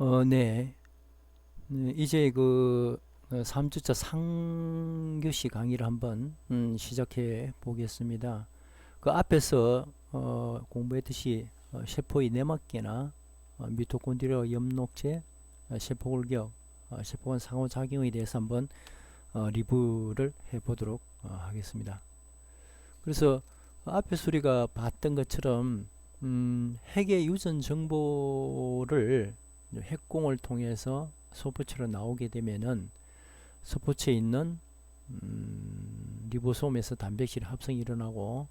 어, 네. 네, 이제 그 3주차 상교시 강의를 한번 음, 시작해 보겠습니다. 그 앞에서 어, 공부했듯이 어, 세포의 내막계나 어, 미토콘드리아 엽록체, 어, 세포골격, 어, 세포간 상호작용에 대해서 한번 어, 리뷰를 해보도록 어, 하겠습니다. 그래서 앞에서 우리가 봤던 것처럼 음, 핵의 유전 정보를 핵공을 통해서 소포체로 나오게 되면은 소포체에 있는 음, 리보솜에서 단백질 합성이 일어나고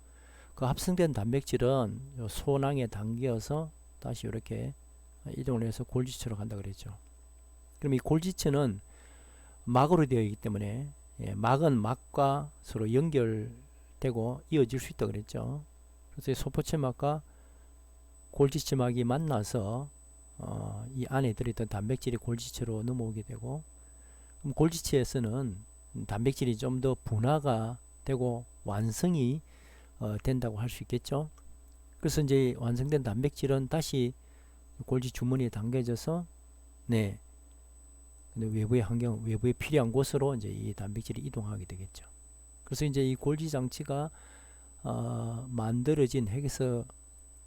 그 합성된 단백질은 요 소낭에 담겨서 다시 이렇게 이동을 해서 골지체로 간다 그랬죠. 그럼 이 골지체는 막으로 되어 있기 때문에 예, 막은 막과 서로 연결되고 이어질 수 있다 그랬죠. 그래서 이 소포체 막과 골지체 막이 만나서 어, 이 안에 들어있던 단백질이 골지체로 넘어오게 되고 그럼 골지체에서는 단백질이 좀 더 분화가 되고 완성이 어, 된다고 할 수 있겠죠. 그래서 이제 완성된 단백질은 다시 골지 주머니에 담겨져서 네 외부의 환경, 외부에 필요한 곳으로 이제 이 단백질이 이동하게 되겠죠. 그래서 이제 이 골지 장치가 어, 만들어진 핵에서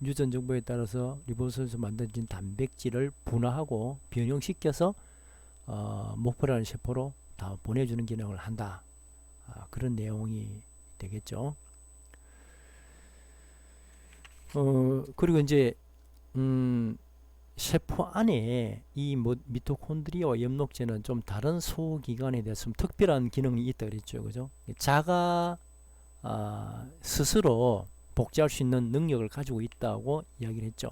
유전 정보에 따라서 리보소에서 만들어진 단백질을 분화하고 변형시켜서 어, 목표라는 세포로 다 보내주는 기능을 한다. 아, 그런 내용이 되겠죠. 어, 그리고 이제 음, 세포 안에 이뭐 미토콘드리아와 엽록체는 좀 다른 소기관에 대해서 좀 특별한 기능이 있다 그랬죠. 그죠? 자가 아, 스스로 복제할 수 있는 능력을 가지고 있다고 이야기를 했죠.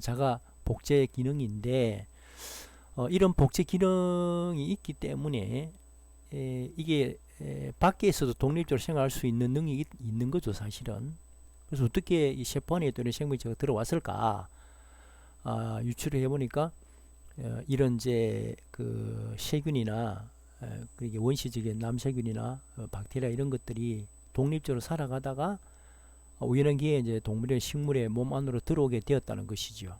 자가 복제 기능인데 어, 이런 복제 기능이 있기 때문에 에, 이게 에, 밖에서도 독립적으로 생활할 수 있는 능력이 있는 거죠, 사실은. 그래서 어떻게 이 세포 안에 있던 생물체가 들어왔을까? 아, 유추를 해보니까 어, 이런 이제 그 세균이나 에, 그게 원시적인 남세균이나 어, 박테리아 이런 것들이 독립적으로 살아가다가 우연한 기회에 이제 동물의 식물의 몸 안으로 들어오게 되었다는 것이죠.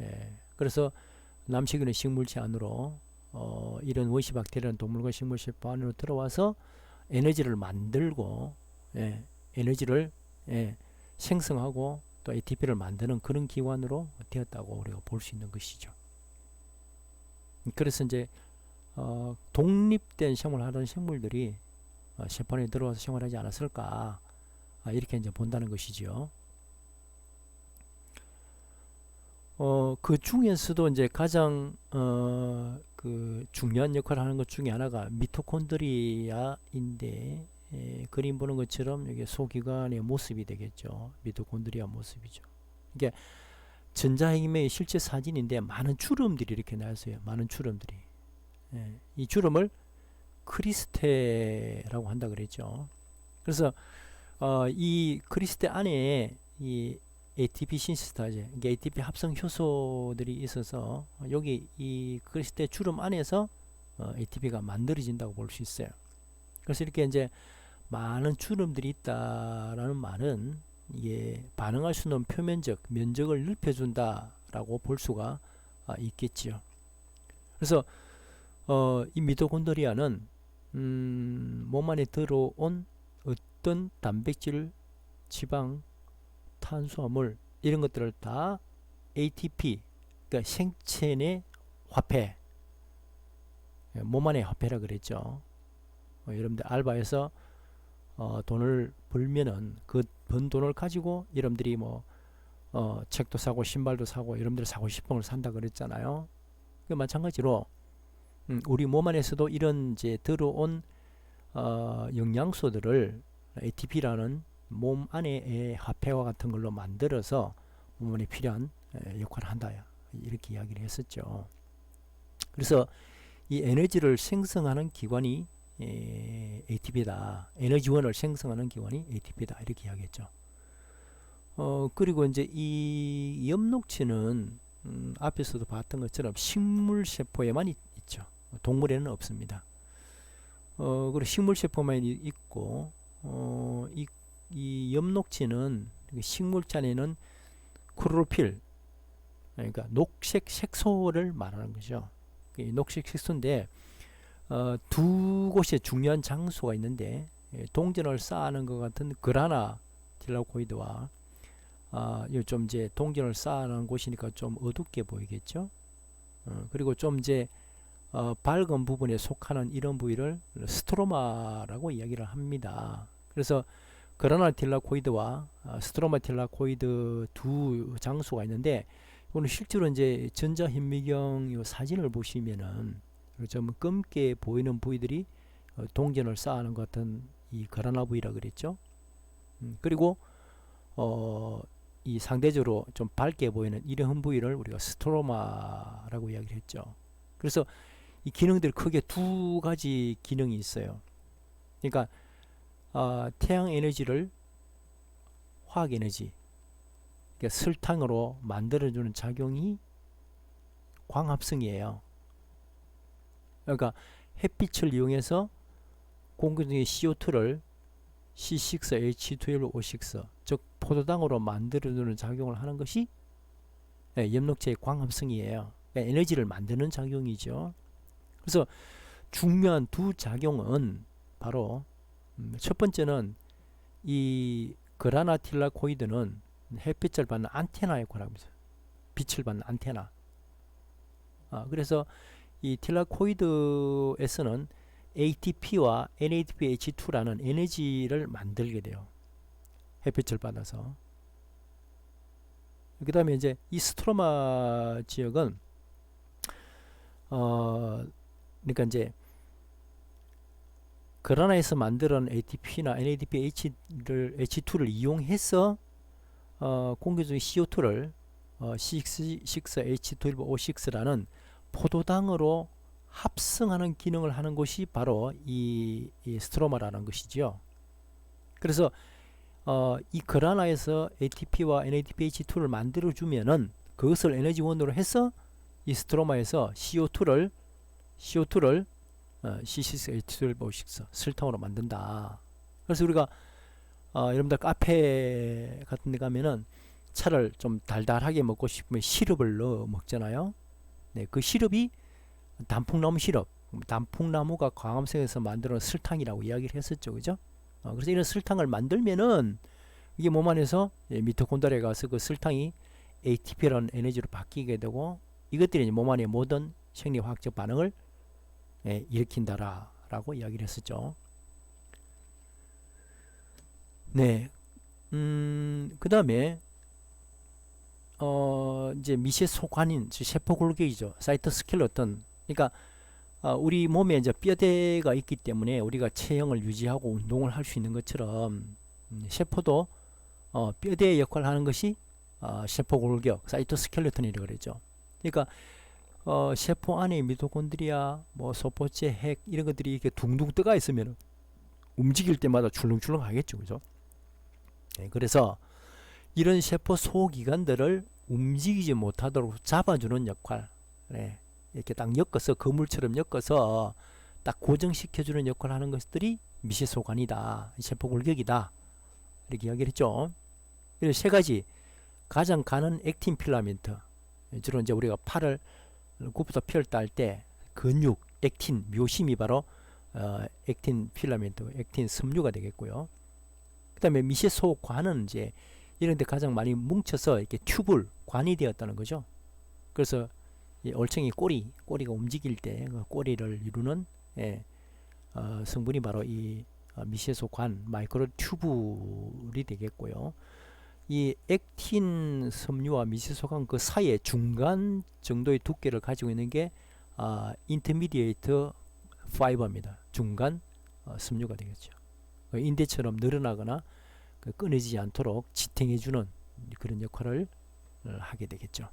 예, 그래서 남세균의 식물체 안으로 어, 이런 원시 박테리아는 동물과 식물 세포 안으로 들어와서 에너지를 만들고 예, 에너지를 예, 생성하고 또 ATP를 만드는 그런 기관으로 되었다고 우리가 볼 수 있는 것이죠. 그래서 이제 어, 독립된 생활을 하던 생물들이 어, 세포 안에 들어와서 생활하지 않았을까 아, 이렇게 이제 본다는 것이죠. 어, 그 중에서도 이제 가장 어, 그 중요한 역할을 하는 것 중에 하나가 미토콘드리아인데 에, 그림 보는 것처럼 이게 소기관의 모습이 되겠죠. 미토콘드리아 모습이죠. 이게 전자핵임의 실제 사진인데 많은 주름들이 이렇게 나왔어요. 많은 주름들이. 예, 이 주름을 크리스테라고 한다 그랬죠. 그래서 어, 이 크리스테 안에 이 ATP 신스타제, 이게 ATP 합성 효소들이 있어서 여기 이 크리스테 주름 안에서 어, ATP가 만들어진다고 볼 수 있어요. 그래서 이렇게 이제 많은 주름들이 있다라는 말은 이게 반응할 수 있는 표면적 면적을 넓혀준다라고 볼 수가 아, 있겠지요. 그래서 어, 이 미토콘드리아는 음, 몸 안에 들어온 어떤 단백질, 지방, 탄수화물 이런 것들을 다 ATP, 그러니까 생체 내 화폐, 예, 몸 안의 화폐라 그랬죠. 어, 여러분들 알바에서 어, 돈을 벌면은 그 번 돈을 가지고 여러분들이 뭐 어, 책도 사고 신발도 사고 여러분들 사고 싶은 걸 산다 그랬잖아요. 그 마찬가지로 음, 우리 몸 안에서도 이런 이제 들어온 어, 영양소들을 ATP라는 몸 안의 화폐와 같은 걸로 만들어서 몸 안에 필요한 역할을 한다. 이렇게 이야기를 했었죠. 그래서 이 에너지를 생성하는 기관이 에, ATP다. 에너지원을 생성하는 기관이 ATP다. 이렇게 이야기했죠. 어, 그리고 이제 이 엽록체는 음, 앞에서도 봤던 것처럼 식물 세포에만 있, 죠 동물에는 없습니다. 어, 그리고 식물 세포만 있고 어, 이, 이 엽록체는 식물체 안에는 크로필, 그러니까 녹색 색소를 말하는 거죠. 이 녹색 색소인데 어, 두 곳에 중요한 장소가 있는데 예, 동전을 쌓는 것 같은 그라나 딜라코이드와 아, 요좀 이제 동전을 쌓는 곳이니까 좀 어둡게 보이겠죠. 어, 그리고 좀 이제 어, 밝은 부분에 속하는 이런 부위를 스트로마라고 이야기를 합니다. 그래서 그라나 딜라코이드와 어, 스트로마 딜라코이드 두 장소가 있는데 이거는 실제로 이제 전자현미경 요 사진을 보시면은 좀 검게 보이는 부위들이 어, 동전을 쌓는 것 같은 이 그라나 부위라 그랬죠. 음, 그리고 어, 이 상대적으로 좀 밝게 보이는 이런 부위를 우리가 스트로마라고 이야기를 했죠. 그래서 이 기능들이 크게 두 가지 기능이 있어요. 그러니까 어, 태양 에너지를 화학 에너지, 그러니까 설탕으로 만들어주는 작용이 광합성이에요. 그러니까 햇빛을 이용해서 공기 중에 CO2를 C6H12O6 즉 포도당으로 만들어주는 작용을 하는 것이 네, 엽록체의 광합성이에요. 그러니까 에너지를 만드는 작용이죠. 그래서 중요한 두 작용은 바로 음, 첫 번째는 이 그라나틸라 코이드는 햇빛을 받는 안테나 역할을 합니다. 빛을 받는 안테나. 아, 그래서 이 틸라코이드에서는 ATP와 NADPH2라는 에너지를 만들게 돼요. 햇빛을 받아서. 그 다음에 이제 이 스트로마 지역은 어 그러니까 이제 그라나에서 만드는 ATP나 NADPH를 H2를 이용해서 어 공기 중의 CO2를 어 6H12O6라는 포도당으로 합성하는 기능을 하는 것이 바로 이, 이 스트로마라는 것이죠. 그래서 어, 이 그라나에서 ATP와 NADPH2를 만들어 주면은 그것을 에너지원으로 해서 이 스트로마에서 CO2를 CO2를 어, C6H12O6 설탕으로 만든다. 그래서 우리가 어, 여러분들 카페 같은 데 가면은 차를 좀 달달하게 먹고 싶으면 시럽을 넣어 먹잖아요. 네, 그 시럽이 단풍나무 시럽, 단풍나무가 광암성에서 만드는 설탕이라고 이야기를 했었죠, 그죠? 어, 그래서 이런 설탕을 만들면은 이게 몸 안에서 예, 미토콘드리아에 가서 그 설탕이 ATP라는 에너지로 바뀌게 되고 이것들이 몸 안의 모든 생리화학적 반응을 예, 일으킨다라고 이야기를 했었죠. 네, 음, 그 다음에 어, 이제 미세 소관인 세포 골격이죠. 사이토스켈레톤. 그러니까 어, 우리 몸에 이제 뼈대가 있기 때문에 우리가 체형을 유지하고 운동을 할 수 있는 것처럼 음, 세포도 어, 뼈대의 역할을 하는 것이 어, 세포 골격, 사이토스켈레톤이라고 그러죠. 그러니까 어, 세포 안에 미토콘드리아, 뭐 소포체, 핵 이런 것들이 이렇게 둥둥 떠가 있으면 움직일 때마다 출렁출렁 하겠죠, 그죠? 네, 그래서 이런 세포 소기관들을 움직이지 못하도록 잡아주는 역할, 네, 이렇게 딱 엮어서 거물처럼 엮어서 딱 고정시켜주는 역할을 하는 것들이 미세소관이다, 세포 골격이다. 이렇게 이야기를 했죠. 그래서 세 가지. 가장 가는 액틴 필라멘트. 주로 이제 우리가 팔을 굽부터 펼 딸때 근육 액틴 묘심이 바로 어, 액틴 필라멘트 액틴 섬유가 되겠고요. 그 다음에 미세소관은 이제 이런 데 가장 많이 뭉쳐서 이렇게 튜블 관이 되었다는 거죠. 그래서 이 올챙이 꼬리 꼬리가 움직일 때 그 꼬리를 이루는 예, 어, 성분이 바로 이 어, 미세소관 마이크로 튜블이 되겠고요. 이 액틴 섬유와 미세소관 그 사이에 중간 정도의 두께를 가지고 있는 게 아, 인터미디에이트 파이버입니다. 중간 어, 섬유가 되겠죠. 그 인대처럼 늘어나거나 그 끊어지지 않도록 지탱해주는 그런 역할을 어, 하게 되겠죠.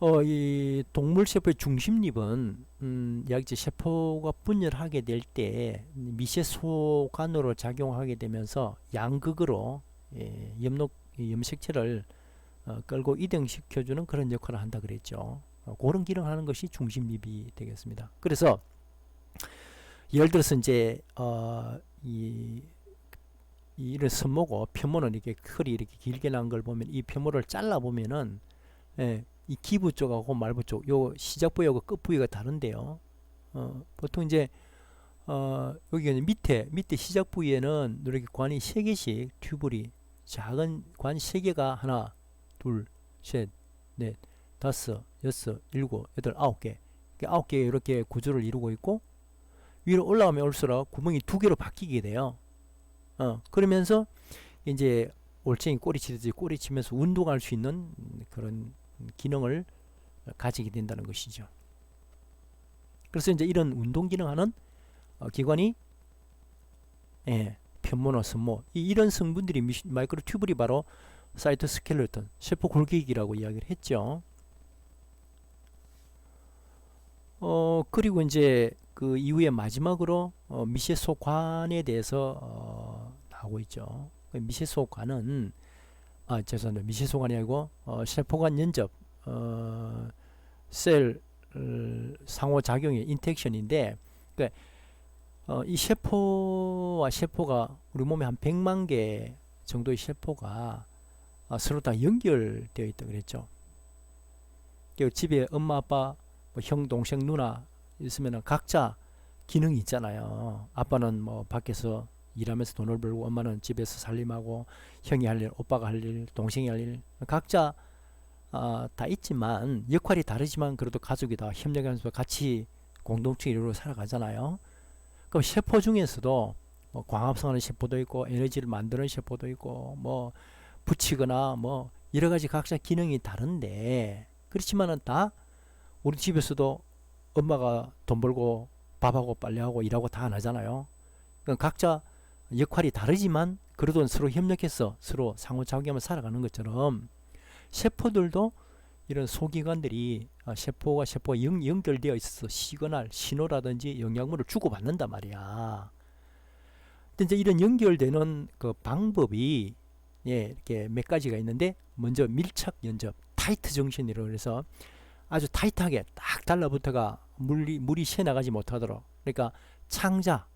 어, 이 동물 세포의 중심립은 음, 약제 세포가 분열하게 될 때 미세소관으로 작용하게 되면서 양극으로 예, 염록 염색체를 어, 끌고 이동시켜주는 그런 역할을 한다 그랬죠. 어, 그런 기능을 하는 것이 중심립이 되겠습니다. 그래서 예를 들어서 이제 어, 이이 이런 선모고 편모는 이렇게 컬이 이렇게 길게 난 걸 보면 이 편모를 잘라 보면은 예, 이 기부 쪽하고 말부 쪽, 요 시작 부위하고 끝 부위가 다른데요. 어, 보통 이제 어, 여기 밑에 밑에 시작 부위에는 이렇게 관이 세 개씩 튜블이 작은 관 세 개가 하나, 둘, 셋, 넷, 다섯, 여섯, 일곱, 여덟, 아홉 개. 아홉 개 이렇게 구조를 이루고 있고 위로 올라가면 올수록 구멍이 두 개로 바뀌게 돼요. 어, 그러면서 이제 올챙이 꼬리 치듯이 꼬리 치면서 운동할 수 있는 그런 기능을 가지게 된다는 것이죠. 그래서 이제 이런 운동 기능하는 어, 기관이 예, 편모나 선모 이, 이런 성분들이 마이크로 튜블이 바로 사이토스켈레톤 세포 골격이라고 이야기를 했죠. 어 그리고 이제 그 이후에 마지막으로 어, 미세소관에 대해서 어, 나오고 있죠. 그 미세소관은 아 죄송합니다. 미세소관이 아니고 어, 세포간 연접 어, 셀 어, 상호작용의 인텍션인데 그 어, 이 세포와 세포가 우리 몸에 한 100만 개 정도의 세포가 어, 서로 다 연결되어 있다 그랬죠. 그 집에 엄마 아빠 뭐 형 동생 누나 있으면 각자 기능이 있잖아요. 아빠는 뭐 밖에서 일하면서 돈을 벌고 엄마는 집에서 살림하고 형이 할 일, 오빠가 할 일, 동생이 할 일 각자 어, 다 있지만 역할이 다르지만 그래도 가족이 다 협력하면서 같이 공동체 이루어 살아가잖아요. 그럼 세포 중에서도 뭐 광합성하는 세포도 있고 에너지를 만드는 세포도 있고 뭐 붙이거나 뭐 여러 가지 각자 기능이 다른데 그렇지만은 다 우리 집에서도 엄마가 돈 벌고 밥하고 빨래하고 일하고 다 안 하잖아요. 그러니까 각자 역할이 다르지만 그래도 서로 협력해서 서로 상호작용하며 살아가는 것처럼 세포들도 이런 소기관들이 아, 세포가 세포가 연, 연결되어 있어서 시그널, 신호라든지 영양물을 주고받는단 말이야. 근데 이제 이런 연결되는 그 방법이 예, 이렇게 몇 가지가 있는데 먼저 밀착 연접, 타이트 정신이라고 해서 아주 타이트하게 딱 달라붙어가 물이 물이 새 나가지 못하도록 그러니까 창자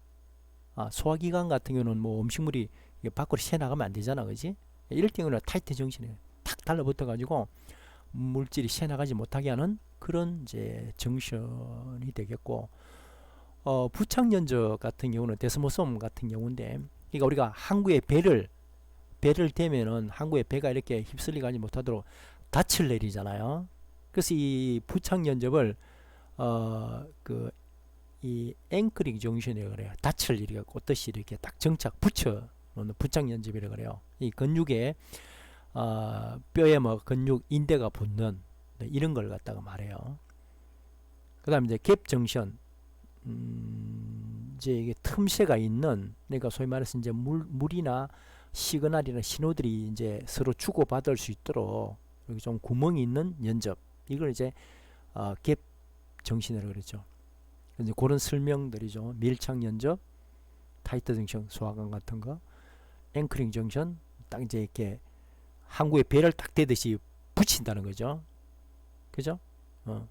아, 소화기관 같은 경우는 뭐 음식물이 밖으로 새 나가면 안 되잖아 그지 이럴 경우는 타이트 정신에 탁 달라붙어 가지고 물질이 새 나가지 못하게 하는 그런 이제 정션이 되겠고 어, 부착연적 같은 경우는 데스모솜 같은 경우인데 그러니까 우리가 항구의 배를 배를 대면은 항구의 배가 이렇게 휩쓸리 가지 못하도록 닻을 내리잖아요. 그래서 이 부착 연접을 어 그 이 앵크링 정신이라고 그래요. 닻을 이렇게 꽂듯이 이렇게 딱 정착 붙여 놓는 부착 연접이라고 그래요. 이 근육에 어 뼈에 뭐 근육 인대가 붙는 네, 이런 걸 갖다가 말해요. 그다음에 이제 갭 정션 음 이제 이게 틈새가 있는 그러니까 소위 말해서 이제 물 물이나 시그널이나 신호들이 이제 서로 주고 받을 수 있도록 여기 좀 구멍이 있는 연접 이걸 이제 어, 갭 정신이라고 그랬죠. 이제 그런 설명들이죠. 밀착 연접, 타이트 정션, 소화관 같은 거, 앵커링 정션, 딱 이제 이렇게 항구에 배를 딱 대듯이 붙인다는 거죠. 그죠? 어.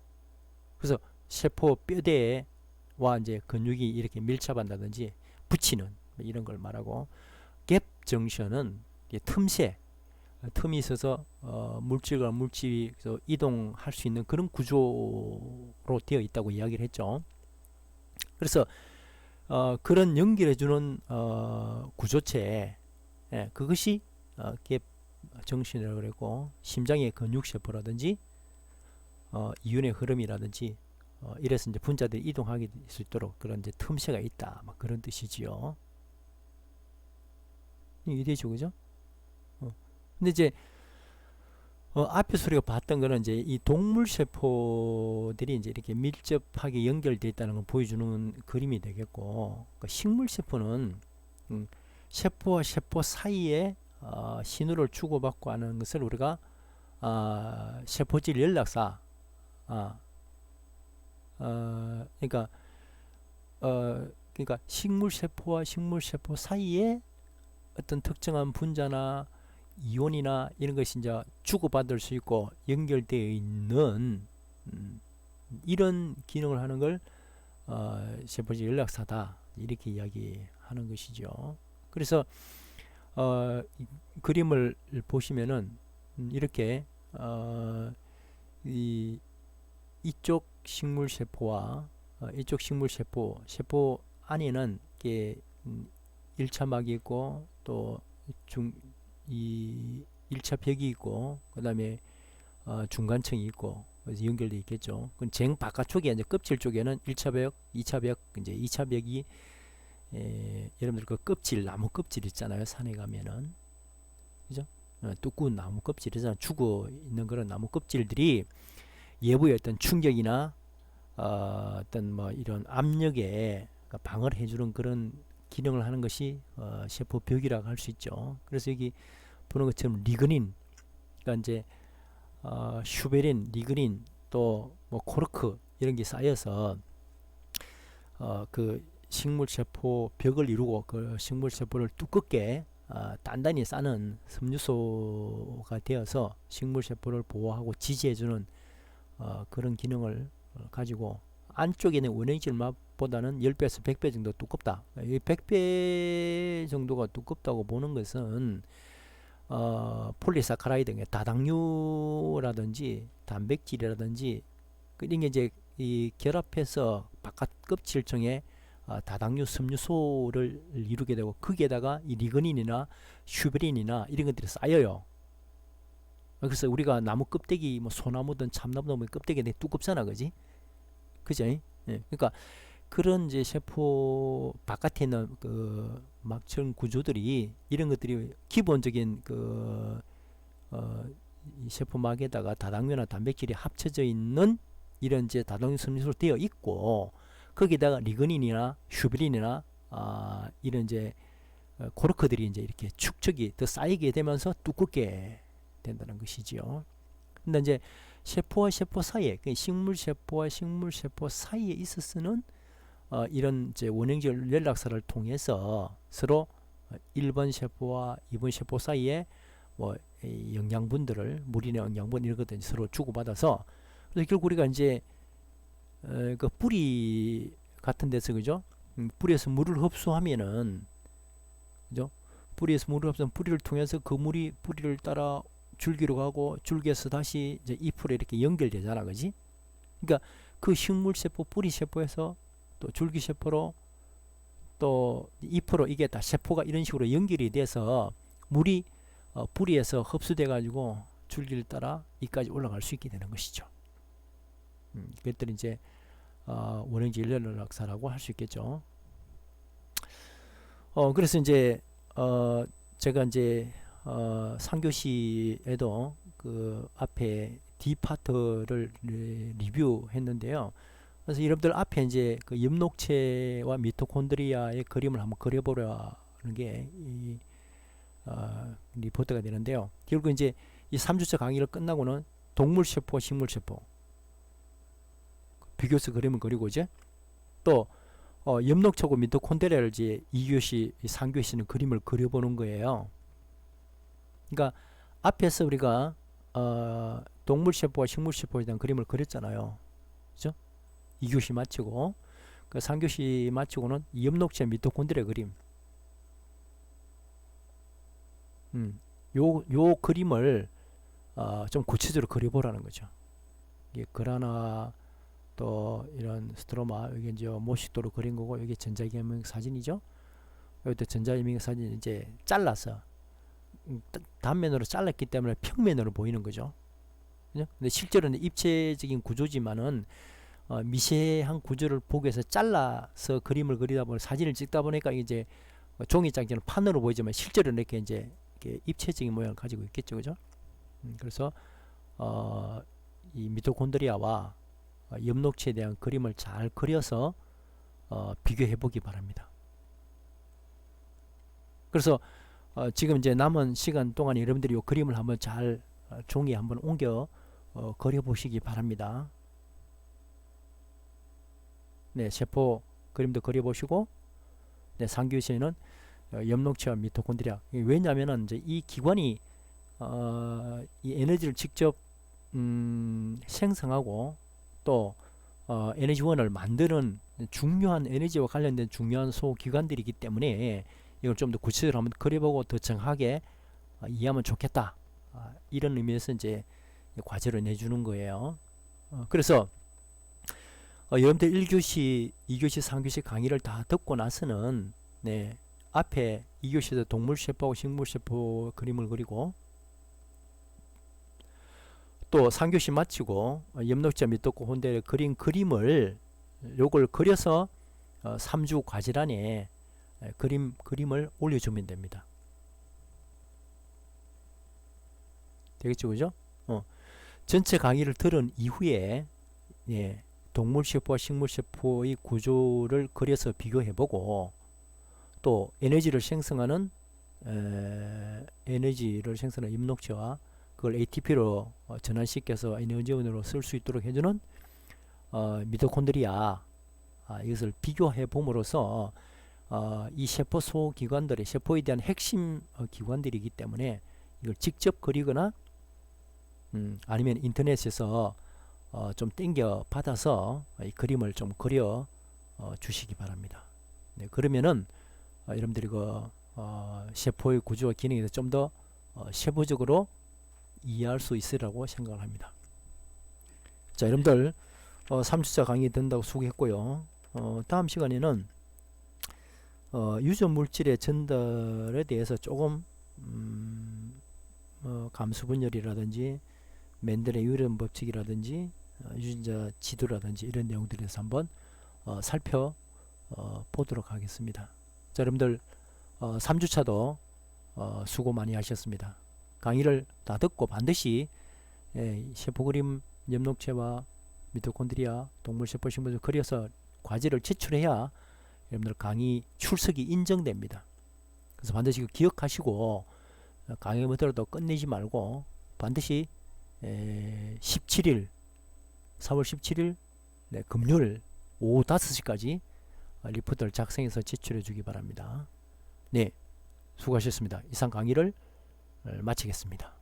그래서 세포 뼈대와 이제 근육이 이렇게 밀착한다든지 붙이는 뭐 이런 걸 말하고 갭 정션은 틈새 틈이 있어서 어, 물질과 물질이 이동할 수 있는 그런 구조로 되어 있다고 이야기를 했죠. 그래서 어, 그런 연결해주는 어, 구조체 예, 그것이 어, 갭 정신이라고 그랬고 심장의 근육세포라든지 어, 이윤의 흐름이라든지 어, 이래서 이제 분자들이 이동하게 될 수 있도록 그런 이제 틈새가 있다 막 그런 뜻이지요. 이해되죠, 그죠? 근데 이제 어, 앞에서 우리가 봤던 거는 이제 이 동물 세포들이 이제 이렇게 밀접하게 연결되어 있다는 걸 보여주는 그림이 되겠고 그러니까 식물 세포는 음, 세포와 세포 사이에 어, 신호를 주고받고 하는 것을 우리가 어, 세포질 연락사 아, 어, 그러니까 어, 그러니까 식물 세포와 식물 세포 사이에 어떤 특정한 분자나 이온이나 이런 것이 이제 주고받을 수 있고 연결되어 있는 음, 이런 기능을 하는 걸 어, 세포적 연락사다 이렇게 이야기하는 것이죠. 그래서 어, 이 그림을 보시면은 음, 이렇게 어, 이 이쪽 식물 세포와 어, 이쪽 식물 세포 세포 안에는 이게 음, 1차막이 있고 또 중 이 1차 벽이 있고 그 다음에 어, 중간층이 있고 그래서 연결돼 있겠죠. 그건 쟁 바깥쪽에 이제 껍질 쪽에는 1차 벽, 2차 벽, 이제 2차 벽이 에, 여러분들 그 껍질 나무 껍질 있잖아요. 산에 가면은 그죠? 어, 두꺼운 나무 껍질이잖아. 죽어 있는 그런 나무 껍질들이 예부의 어떤 충격이나 어, 어떤 뭐 이런 압력에 그러니까 방어를 해주는 그런 기능을 하는 것이 어, 세포 벽이라고 할 수 있죠. 그래서 여기 보는 것처럼 리그닌, 그러니까 이제 어, 슈베린, 리그닌 또 뭐 코르크 이런 게 쌓여서 어, 그 식물 세포 벽을 이루고 그 식물 세포를 두껍게 어, 단단히 싸는 섬유소가 되어서 식물 세포를 보호하고 지지해주는 어, 그런 기능을 어, 가지고 안쪽에 있는 원형질맛 보다는 10배에서 100배 정도 두껍다. 이 100배 정도가 두껍다고 보는 것은 어, 폴리사카라이드, 그러니까 다당류라든지 단백질이라든지 그 이런 게 이제 이 결합해서 바깥 껍질층에 어, 다당류 섬유소를 이루게 되고 거기에다가 이 리그닌이나 슈베린이나 이런 것들이 쌓여요. 그래서 우리가 나무 껍데기 뭐 소나무든 참나무든 껍데기 되게 두껍잖아, 그지? 그죠? 예. 그러니까 그런 이제 세포 바깥에 있는 그 막층 구조들이 이런 것들이 기본적인 그 어, 이 세포막에다가 다당류나 단백질이 합쳐져 있는 이런 이제 다당류 섬유소로 되어 있고 거기다가 리그닌이나 슈비린이나 아, 이런 이제 어, 코르크들이 이제 이렇게 축적이 더 쌓이게 되면서 두껍게 된다는 것이지요. 근데 이제 세포와 세포 사이에 그 식물 세포와 식물 세포 사이에 있어서는 어, 이런 이제 원형질 연락사를 통해서 서로 1번 세포와 2번 세포 사이에 뭐 영양분들을 물이나 영양분 이런 것들 서로 주고받아서 그래서 결국 우리가 이제 어, 그 뿌리 같은 데서 그죠? 음, 뿌리에서 물을 흡수하면은 그죠? 뿌리에서 물을 흡수하면 뿌리를 통해서 그 물이 뿌리를 따라 줄기로 가고 줄기에서 다시 이제 잎으로 이렇게 연결되잖아, 그지? 그러니까 그 식물 세포, 뿌리 세포에서 또 줄기 세포로 또 잎으로 이게 다 세포가 이런 식으로 연결이 돼서 물이 어, 뿌리에서 흡수돼 가지고 줄기를 따라 이까지 올라갈 수 있게 되는 것이죠. 음, 그것들이 이제 어, 원형지 일련락사라고 할 수 있겠죠. 어, 그래서 이제 어, 제가 이제 어, 3교시에도 그 앞에 D 파트를 리뷰했는데요. 그래서 여러분들 앞에 이제 그 엽록체와 미토콘드리아의 그림을 한번 그려보려는 게이 어, 리포트가 되는데요. 결국 이제 이 3주차 강의를 끝나고는 동물 세포, 식물 세포 비교해서 그림을 그리고 이제 또 어, 엽록체고 미토콘드리아를 이제 2교시, 3교시는 그림을 그려보는 거예요. 그러니까 앞에서 우리가 어, 동물 세포와 식물 세포에 대한 그림을 그렸잖아요. 그죠? 2교시 마치고 그 3교시 마치고는 엽록체 미토콘드리아 그림 음, 요, 요 그림을 어, 좀 구체적으로 그려보라는 거죠. 이게 그라나 또 이런 스트로마 여기 이제 모식도로 그린 거고 여기 전자기명 사진이죠. 여기도 전자기명 사진 이제 잘라서 음, 단면으로 잘랐기 때문에 평면으로 보이는 거죠. 그죠? 근데 실제로는 입체적인 구조지만은 어, 미세한 구조를 보기 위해서 잘라서 그림을 그리다 보니 사진을 찍다 보니까 이제 종이장처럼 판으로 보이지만 실제로는 이렇게 이제 이렇게 입체적인 모양을 가지고 있겠죠, 그죠? 음, 그래서 어, 이 미토콘드리아와 어, 엽록체에 대한 그림을 잘 그려서 어, 비교해 보기 바랍니다. 그래서 어, 지금 이제 남은 시간 동안 여러분들이 이 그림을 한번 잘 어, 종이에 한번 옮겨 어, 그려 보시기 바랍니다. 네, 세포 그림도 그려 보시고 네, 상규시에는 어, 엽록체와 미토콘드리아 왜냐하면 이제 이 기관이 어, 이 에너지를 직접 음, 생성하고 또 어, 에너지원을 만드는 중요한 에너지와 관련된 중요한 소기관들이기 때문에 이걸 좀 더 구체적으로 한번 그려보고 더 정확하게 어, 이해하면 좋겠다. 아, 이런 의미에서 이제 과제를 내주는 거예요. 어, 그래서 어, 여러분들 1교시, 2교시, 3교시 강의를 다 듣고 나서는 네, 앞에 2교시에서 동물 셰포하고 식물 셰포 그림을 그리고 또 3교시 마치고 어, 염록자 밑도고 혼대를 그린 그림을 요걸 그려서 어, 3주 과제란에 에, 그림 그림을 올려주면 됩니다. 되겠죠, 그죠? 어. 전체 강의를 들은 이후에 예, 동물 셰포와 식물 셰포의 구조를 그려서 비교해보고 또 에너지를 생성하는 에, 에너지를 생성하는 잎녹체와 그걸 ATP로 어, 전환시켜서 에너지원으로 쓸 수 있도록 해주는 어, 미토콘드리아 아, 이것을 비교해 봄으로써 어, 이 세포 소기관들의 세포에 대한 핵심 어, 기관들이기 때문에 이걸 직접 그리거나 음, 아니면 인터넷에서 어, 좀 땡겨 받아서 이 그림을 좀 그려 어, 주시기 바랍니다. 네, 그러면은 어, 여러분들이 그 어, 세포의 구조와 기능에 대해서 좀 더 어, 세부적으로 이해할 수 있으라고 생각을 합니다. 자, 여러분들 어, 3주차 강의 된다고 수고했고요. 어, 다음 시간에는 어, 유전 물질의 전달에 대해서 조금 음, 어, 감수 분열이라든지 맨델의 유전 법칙이라든지 어, 유전자 지도라든지 이런 내용들에 대해서 한번 어, 살펴 어, 보도록 하겠습니다. 자, 여러분들 어, 3주차도 어, 수고 많이 하셨습니다. 강의를 다 듣고 반드시 예, 세포 그림 엽록체와 미토콘드리아 동물 세포 신분을 그려서 과제를 제출해야 여러분들 강의 출석이 인정됩니다. 그래서 반드시 기억하시고 어, 강의 못 들어도 끝내지 말고 반드시 에, 17일 4월 17일 네, 금요일 오후 5시까지 어, 리포트를 작성해서 제출해 주기 바랍니다. 네, 수고하셨습니다. 이상 강의를 어, 마치겠습니다.